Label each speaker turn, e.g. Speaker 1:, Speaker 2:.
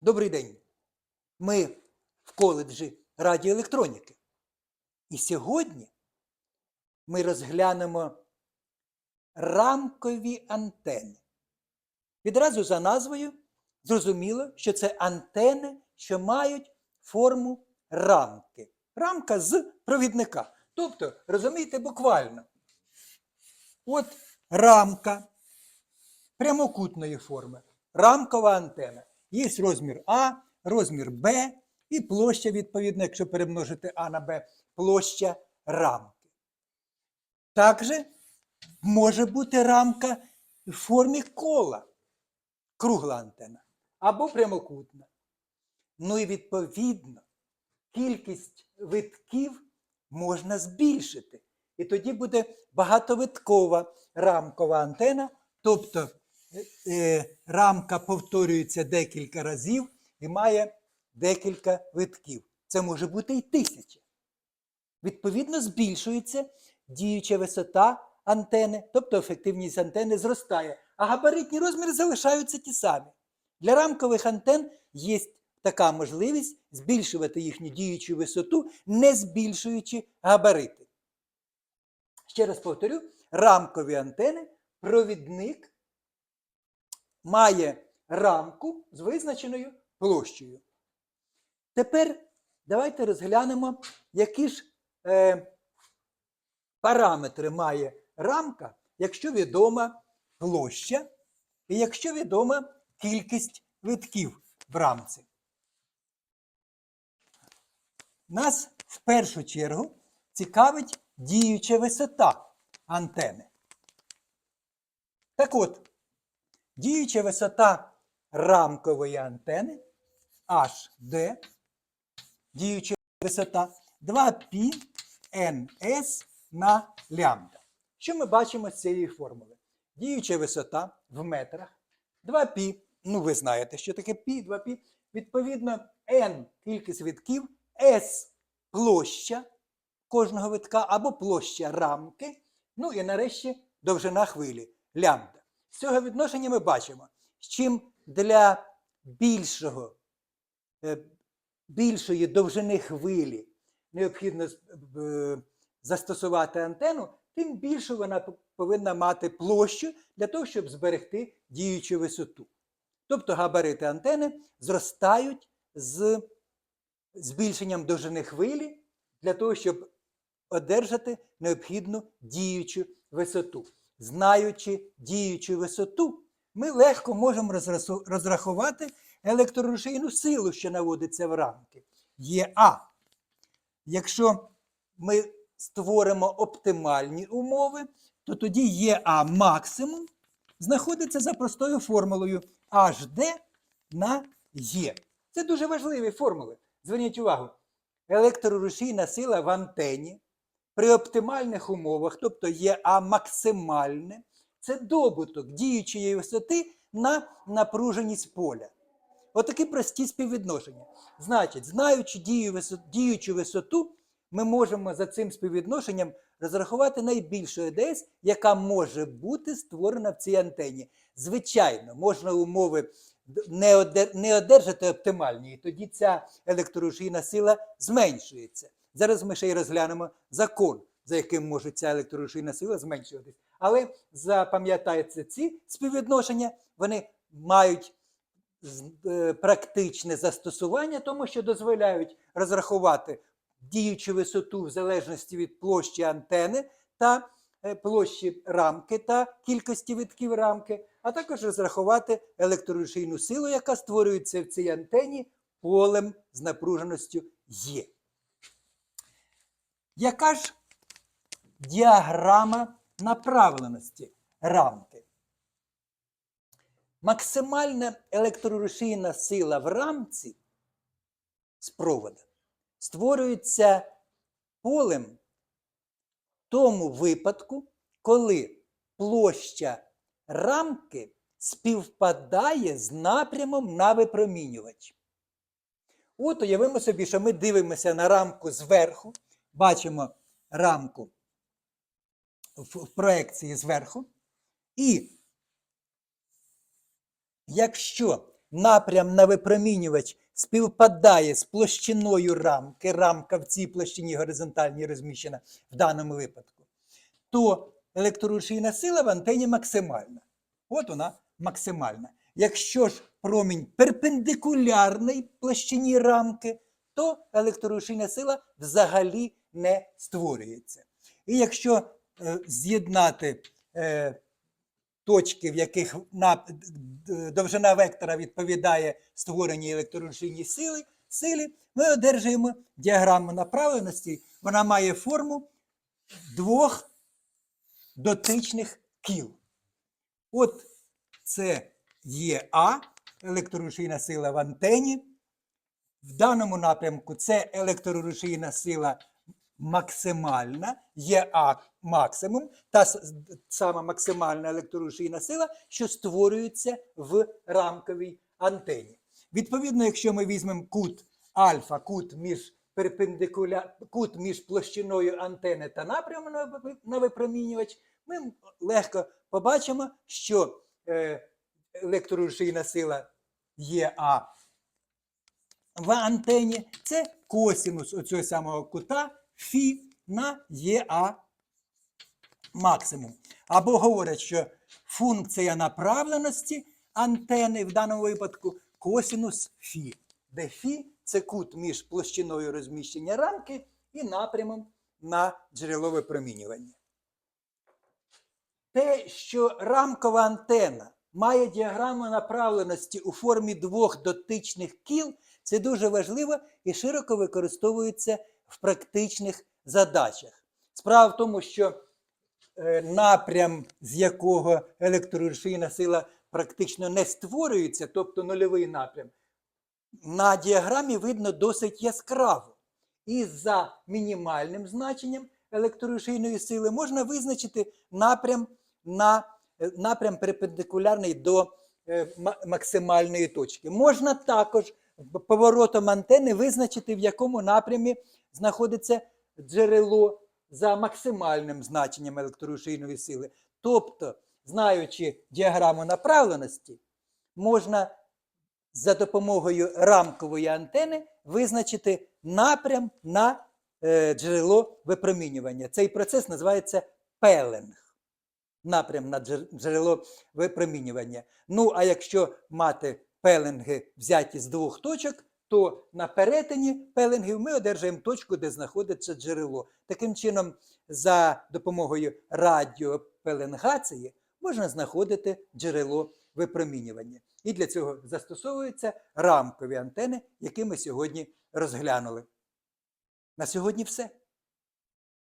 Speaker 1: Добрий день. Ми в коледжі радіоелектроніки. І сьогодні ми розглянемо рамкові антени. Відразу за назвою зрозуміло, що це антени, що мають форму рамки. Рамка з провідника. Тобто, розумієте, буквально. От рамка прямокутної форми. Рамкова антена. Є розмір А, розмір Б і площа, відповідно, якщо перемножити А на Б, площа рамки. Також може бути рамка в формі кола, кругла антена, або прямокутна. Ну і відповідно, кількість витків можна збільшити. І тоді буде багатовиткова рамкова антена, тобто рамка повторюється декілька разів і має декілька витків. Це може бути і тисяча. Відповідно, збільшується діюча висота антени, тобто ефективність антени зростає, а габаритні розміри залишаються ті самі. Для рамкових антен є така можливість збільшувати їхню діючу висоту, не збільшуючи габарити. Ще раз повторю, рамкові антени провідник має рамку з визначеною площею. Тепер давайте розглянемо, які ж е, параметри має рамка, якщо відома площа і якщо відома кількість витків в рамці. Нас в першу чергу цікавить діюча висота антени. Так от, діюча висота рамкової антени HD, діюча висота 2π ns на лямбда. Що ми бачимо з цієї формули? Діюча висота в метрах 2π, ну ви знаєте, що таке π, 2π, відповідно n кількість витків, s площа кожного витка або площа рамки, ну і нарешті довжина хвилі лямбда. З цього відношення ми бачимо, з чим для більшого, е, більшої довжини хвилі необхідно е, застосувати антенну, тим більше вона повинна мати площу для того, щоб зберегти діючу висоту. Тобто габарити антени зростають з збільшенням довжини хвилі для того, щоб одержати необхідну діючу висоту. Знаючи діючу висоту, ми легко можемо розрахувати електрорушійну силу, що наводиться в рамки. Є А. Якщо ми створимо оптимальні умови, то тоді є А максимум знаходиться за простою формулою HD на Е. Це дуже важливі формули. Зверніть увагу, електрорушійна сила в антені при оптимальних умовах, тобто є А максимальне, це добуток діючої висоти на напруженість поля. Отакі прості співвідношення. Значить, знаючи діючу висоту, ми можемо за цим співвідношенням розрахувати найбільшу ЕДС, яка може бути створена в цій антені. Звичайно, можна умови не одержати оптимальні, і тоді ця електрорушійна сила зменшується. Зараз ми ще й розглянемо закон, за яким може ця електрорушійна сила зменшуватись. Але запам'ятайте ці співвідношення, вони мають е, практичне застосування, тому що дозволяють розрахувати діючу висоту в залежності від площі антени та е, площі рамки та кількості витків рамки, а також розрахувати електрорушійну силу, яка створюється в цій антені полем з напруженістю Є. Яка ж діаграма направленості рамки? Максимальна електрорушійна сила в рамці з провода створюється полем в тому випадку, коли площа рамки співпадає з напрямом на випромінювач. От уявимо собі, що ми дивимося на рамку зверху, бачимо рамку в проекції зверху. І якщо напрям на випромінювач співпадає з площиною рамки, рамка в цій площині горизонтальній розміщена в даному випадку, то електрорушійна сила в антені максимальна. От вона максимальна. Якщо ж промінь перпендикулярний площині рамки, то електрорушійна сила взагалі не створюється. І якщо е, з'єднати е, точки, в яких довжина вектора відповідає створеній електрорушійній сили, силі, ми одержуємо діаграму направленості. Вона має форму двох дотичних кіл. От це є А, електрорушійна сила в антені. В даному напрямку це електрорушійна сила максимальна, є А максимум, та сама максимальна електрорушійна сила, що створюється в рамковій антені. Відповідно, якщо ми візьмемо кут альфа, кут між перпендикуля... кут між площиною антени та напрямом на випромінювач, ми легко побачимо, що е, електрорушійна сила ЄА в антені це косинус оцього самого кута Фі на ЄА максимум. Або говорять, що функція направленості антени в даному випадку косинус Фі, де Фі це кут між площиною розміщення рамки і напрямом на джерело випромінювання. Те, що рамкова антена має діаграму направленості у формі двох дотичних кіл, це дуже важливо і широко використовується в практичних задачах. Справа в тому, що е, напрям, з якого електрорушійна сила практично не створюється, тобто нульовий напрям, на діаграмі видно досить яскраво. І за мінімальним значенням електрорушійної сили можна визначити напрям на е, напрям перпендикулярний до е, максимальної точки. Можна також поворотом антени визначити, в якому напрямі знаходиться джерело за максимальним значенням електрорушійної сили. Тобто, знаючи діаграму направленості, можна за допомогою рамкової антени визначити напрям на е, джерело випромінювання. Цей процес називається пеленг. Напрям на джерело випромінювання. Ну, а якщо мати пеленги взяті з двох точок, то на перетині пеленгів ми одержуємо точку, де знаходиться джерело. Таким чином, за допомогою радіопеленгації можна знаходити джерело випромінювання. І для цього застосовуються рамкові антени, які ми сьогодні розглянули. На сьогодні все.